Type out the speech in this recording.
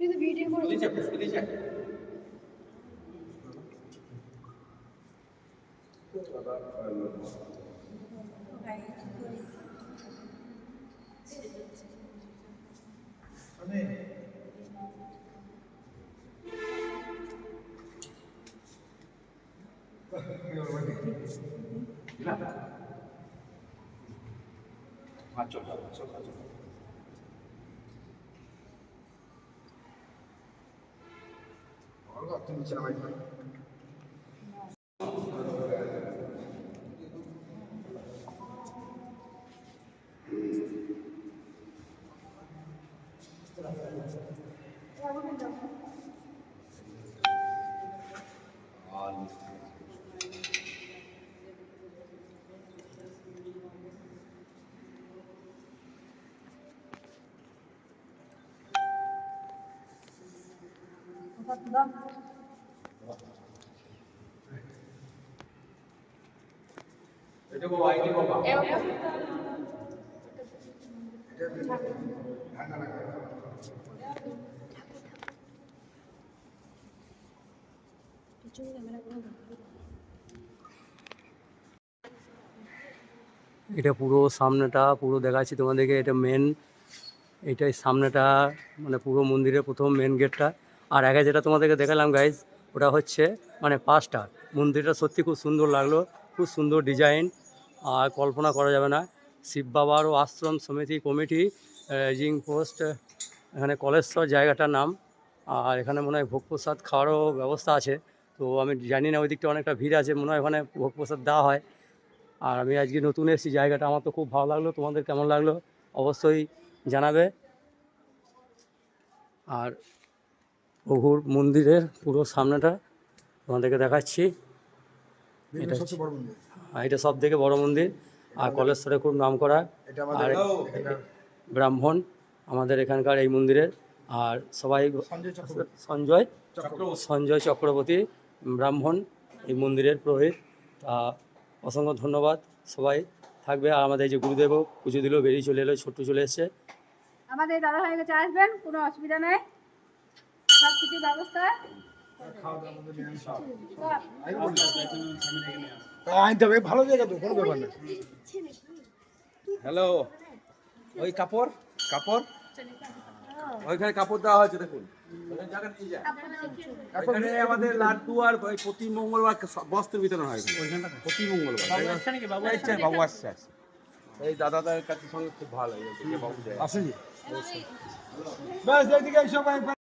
কিন্তু ভিডিও করে 哦，听不见了吗？啊！এটা পুরো সামনেটা, পুরো দেখাচ্ছি তোমাদেরকে, এটা মেন এটাই সামনেটা মানে পুরো মন্দিরের প্রথম মেন গেটটা আর আগে যেটা তোমাদেরকে দেখালাম গাইজ ওটা হচ্ছে মানে পাঁচটা। মন্দিরটা সত্যি খুব সুন্দর লাগল, খুব সুন্দর ডিজাইন আর কল্পনা করা যাবে না। শিব বাবার ও আশ্রম সমিতি কমিটি জিং পোস্ট, এখানে কলেশ্বর জায়গাটার নাম, আর এখানে মনে হয় ভোগ প্রসাদ খাওয়ারও ব্যবস্থা আছে। তো আমি জানি না ওই দিকটা অনেকটা ভিড় আছে, মনে হয় ওখানে ভোগ প্রসাদ দেওয়া হয়। আর আমি আজকে নতুন এসেছি, জায়গাটা আমার তো খুব ভালো লাগল, তোমাদের কেমন লাগল অবশ্যই জানাবে। আর প্রভুর মন্দিরের পুরো সামনেটা তোমাদেরকে দেখাচ্ছি। এটা এটা সব থেকে বড় মন্দির। আর কলেশ্বরে খুব নাম করা। আর ব্রাহ্মণ আমাদের এখানকার এই মন্দিরের। আর সবাই সঞ্জয় সঞ্জয়? চক্রবর্তী। ব্রাহ্মণ এই মন্দিরের পুরোহিত। তা অসংখ্য ধন্যবাদ সবাই। থাকবে আর আমাদের এই যে গুরুদেবও পুজো দিলেও বেরিয়ে চলে এলো ছোট্ট চলে এসছে। আমাদের দাদা ভাইয়ের কাছে আসবেন কোনো অসুবিধা নেই। সব ব্যবস্থা? সব। আনতে হবে ভালো জায়গা তো কোনো ব্যাপার না। হ্যালো ওই কাপড় কাপড়? ওইখানে কাপড় দেওয়া হয়েছে দেখুন। এখানে আমাদের লাড্ডু আর ওই প্রতি মঙ্গলবার বস্ত্র বিতরণ হয় প্রতি মঙ্গলবার বাবু আসছে আসছে। এই দাদাদের কাছে সঙ্গে খুব ভালো আসেনি? ব্যাস এইদিকে সবাই